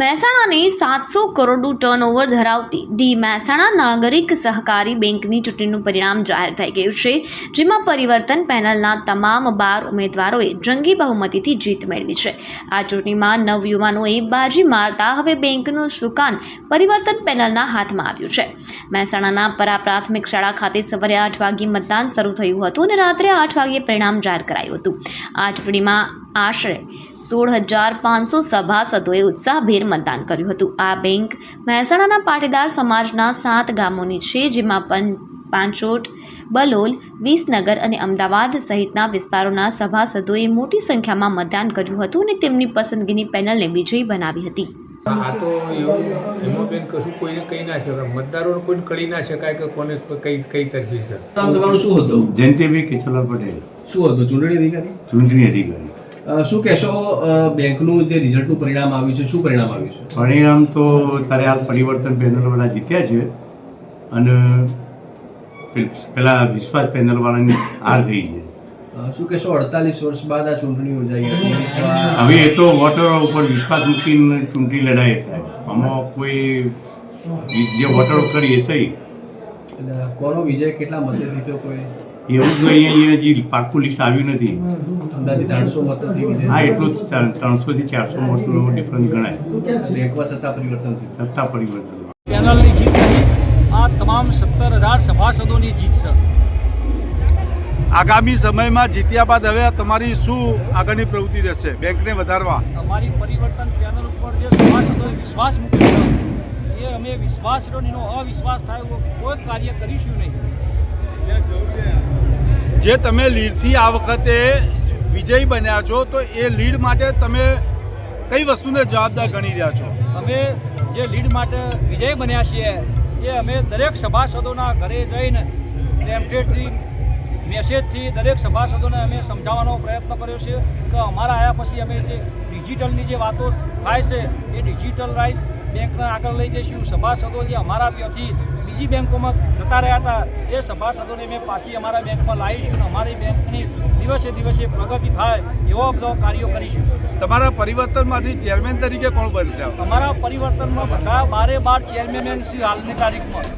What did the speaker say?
મહેસાણાની સાતસો કરોડનું ટર્નઓવર ધરાવતી ધી મહેસાણા નાગરિક સહકારી બેંકની ચૂંટણીનું પરિણામ જાહેર થઈ ગયું છે, જેમાં પરિવર્તન પેનલના તમામ બાર ઉમેદવારોએ જંગી બહુમતીથી જીત મેળવી છે. આ ચૂંટણીમાં નવયુવાનોએ બાજી મારતા હવે બેંકનું સુકાન પરિવર્તન પેનલના હાથમાં આવ્યું છે. મહેસાણાના પરા પ્રાથમિક શાળા ખાતે સવારે આઠ વાગ્યે મતદાન શરૂ થયું હતું અને રાત્રે આઠ વાગ્યે પરિણામ જાહેર કરાયું હતું. આ ચૂંટણીમાં આશરે સોળ હજાર પાંચસો સભાસદોએ ઉત્સાહભેર મતદાન કર્યું હતું. આ બેંક મહેસાણાના પાટીદાર સમાજના સાત ગામોની છે જેમાં પણ પાંચોટ બલોલ વિસનગર અને અમદાવાદ સહિતના વિસ્તારોના સભાસદોએ મોટી સંખ્યામાં મતદાન કર્યું હતું અને તેમની પસંદગીની પેનલને વિજયી બનાવી હતી. આ તો એવું કશું કોઈને કહી ના શકાય. મતદારોને કોઈને કહી ના શકાય કે કોને કઈ કઈ તરફી છે. તમારું શું હતું? જયંતિભાઈ કિશોરલાલ પટેલ. શું હતું? ચૂંટણી અધિકારી? ચૂંટણી અધિકારી. શું કહેશો બેંકનું જે રિઝલ્ટનું પરિણામ આવ્યું છે શું પરિણામ આવ્યું છે? પરિણામ તો તારે હાલ પરિવર્તન પેનલવાળા જીત્યા છે અને પેલ- વિશ્વાસ પેનલવાળાની હાર થઈ છે. શું કહેશો અડતાલીસ વર્ષ બાદ આ ચૂંટણી યોજાઈ આ- હવે એ તો વોટરો ઉપર વિશ્વાસ મૂકીને ચૂંટણી લડાઈ થાય. આમાં કોઈ જે વોટરો કરી એ સહી. એટલે કોનો વિજય કેટલા મતે દીધો કોઈ? એવું જ નહીં અહીંયા હજી પાકું લિસ્ટ આવ્યું નથી. હા એટલું જ ત્રણસો થી ચારસો મતનો ડિફરન્સ ગણાય. સત્તા પરિવર્તન સત્તા પરિવર્તન. પેનલની જીત આ તમામ સત્તર હજાર સભાસદોની જીત છે આગામી સમયમાં જીત્યા બાદ હવે તમારી શું આગળની પ્રવૃત્તિ રહેશે? બેંકને વધારવા. અમારી પરિવર્તન પેનલ ઉપર જે સભાસદોએ વિશ્વાસ મૂક્યો એ અમે વિશ્વાસ રહ્યો અવિશ્વાસ થાય એવો કોઈ કાર્ય કરીશું નહીં. જે તમે લીડથી આ વખતે વિજયી બન્યા છો, તો એ લીડ માટે તમે કઈ વસ્તુને જવાબદાર ગણી રહ્યા છો? અમે જે લીડ માટે વિજય બન્યા છીએ, એ અમે દરેક સભાસદોના ઘરે જઈને પેમ્પલેટથી મેસેજથી દરેક સભાસદોને અમે સમજાવવાનો પ્રયત્ન કર્યો છે. કે અમારા આવ્યા પછી અમે જે ડિજિટલની જે વાતો થાય છે, એ ડિજિટલાઇઝ બેંકને આગળ લઈ જઈશું. સભાસદો જે અમારા ત્યાંથી બીજી બેંકોમાં જતા રહ્યા હતા. એ સભાસદોને અમે પાછી અમારા બેંકમાં લાવીશું અમારી બેંકની દિવસે દિવસે પ્રગતિ થાય એવો બધો કાર્યો કરીશું. તમારા પરિવર્તનમાંથી ચેરમેન તરીકે કોણ બનશે? અમારા પરિવર્તનમાં બધા બારે બાર ચેરમેન છે હાલની તારીખમાં.